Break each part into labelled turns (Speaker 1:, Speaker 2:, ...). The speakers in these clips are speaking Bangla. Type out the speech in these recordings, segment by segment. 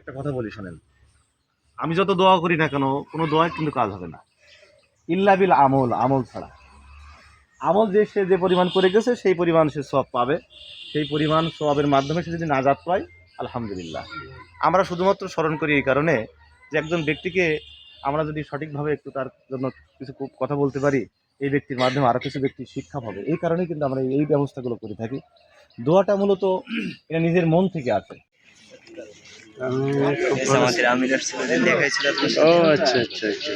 Speaker 1: একটা কথা বলি শোনেন। আমি যত দোয়া করি না কেন, কোনো দোয়ায় কিন্তু কাজ হবে না। ইল্লা বিল আমল আমল ছাড়া। আমল যে সে যে পরিমাণ করে গেছে, সেই পরিমাণ সে সব পাবে। সেই পরিমাণ সবের মাধ্যমে সে যদি নাজাত পায়, আলহামদুলিল্লাহ। আমরা শুধুমাত্র স্মরণ করি এই কারণে যে একজন ব্যক্তিকে আমরা যদি সঠিকভাবে একটু তার জন্য কিছু কথা বলতে পারি, এই ব্যক্তির মাধ্যমে আরও কিছু ব্যক্তির শিক্ষা পাবে। এই কারণেই কিন্তু আমরা এই ব্যবস্থাগুলো করে থাকি। দোয়াটা মূলত এটা নিজের মন থেকে আসে।
Speaker 2: আমাদের আমিরের ছেলে দেখাইছিল
Speaker 3: ও আচ্ছা আচ্ছা আচ্ছা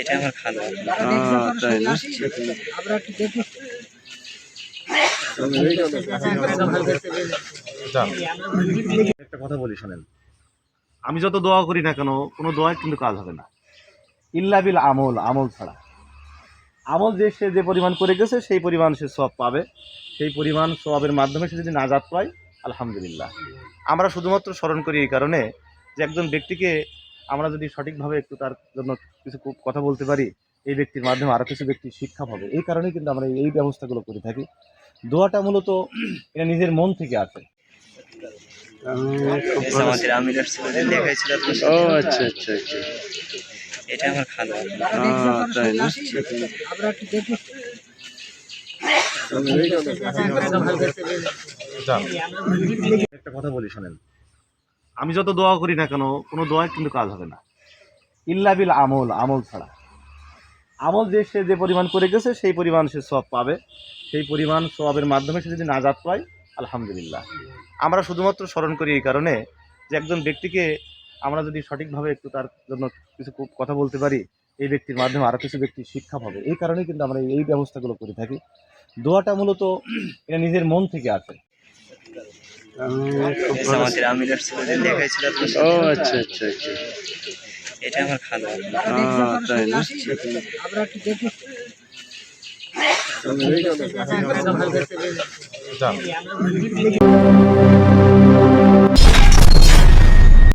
Speaker 2: এটা আমার খালো।
Speaker 3: তাই না?
Speaker 1: একটা কথা বলি শোনেন। আমি যত দোয়া করি না কেন কোনো দোয়ায় কিন্তু কাজ হবে না। ইল্লা বিল আমল আমল ছাড়া। আমল যে সে যে পরিমাণ করে গেছে সেই পরিমাণ সে সব পাবে। সেই পরিমাণ সবের মাধ্যমে সে যদি নাজাত পায় আলহামদুলিল্লাহ। আমরা শুধুমাত্র স্মরণ করি এই কারণে যে একজন ব্যক্তিকে আমরা যদি সঠিকভাবে একটু তার জন্য কিছু কথা বলতে পারি এই ব্যক্তির মাধ্যমে আরও কিছু ব্যক্তি শিক্ষা পাবে। এই কারণেই কিন্তু আমরা এই ব্যবস্থাগুলো করে থাকি। দোয়াটা মূলত এটা নিজের মন থেকে আসে।
Speaker 3: ও আচ্ছা আচ্ছা আচ্ছা।
Speaker 2: এটা আমার খালো।
Speaker 3: তাই না?
Speaker 1: একটা কথা বলি শোনেন। আমি যত দোয়া করি না কেন, কোনো দোয়ায় কিন্তু কাজ হবে না। ইল্লা বিল আমল আমল ছাড়া। আমল যে সে যে পরিমাণ করে গেছে, সেই পরিমাণ সে সব পাবে। সেই পরিমাণ সবের মাধ্যমে সে যদি নাজাত পায়, আলহামদুলিল্লাহ। আমরা শুধুমাত্র স্মরণ করি এই কারণে যে একজন ব্যক্তিকে আমরা যদি সঠিকভাবে একটু তার জন্য কিছু কথা বলতে পারি, এই ব্যক্তির মাধ্যমে আরও কিছু ব্যক্তির শিক্ষা পাবে। এই কারণেই কিন্তু আমরা এই ব্যবস্থাগুলো করে থাকি। দোয়াটা মূলত এটা নিজের মন থেকে আসে।
Speaker 2: আমাদের আমিরের দেখাইছিল আপনার
Speaker 3: ও আচ্ছা আচ্ছা আচ্ছা।
Speaker 2: এটা আমার খালো।
Speaker 3: আহ, তাই না?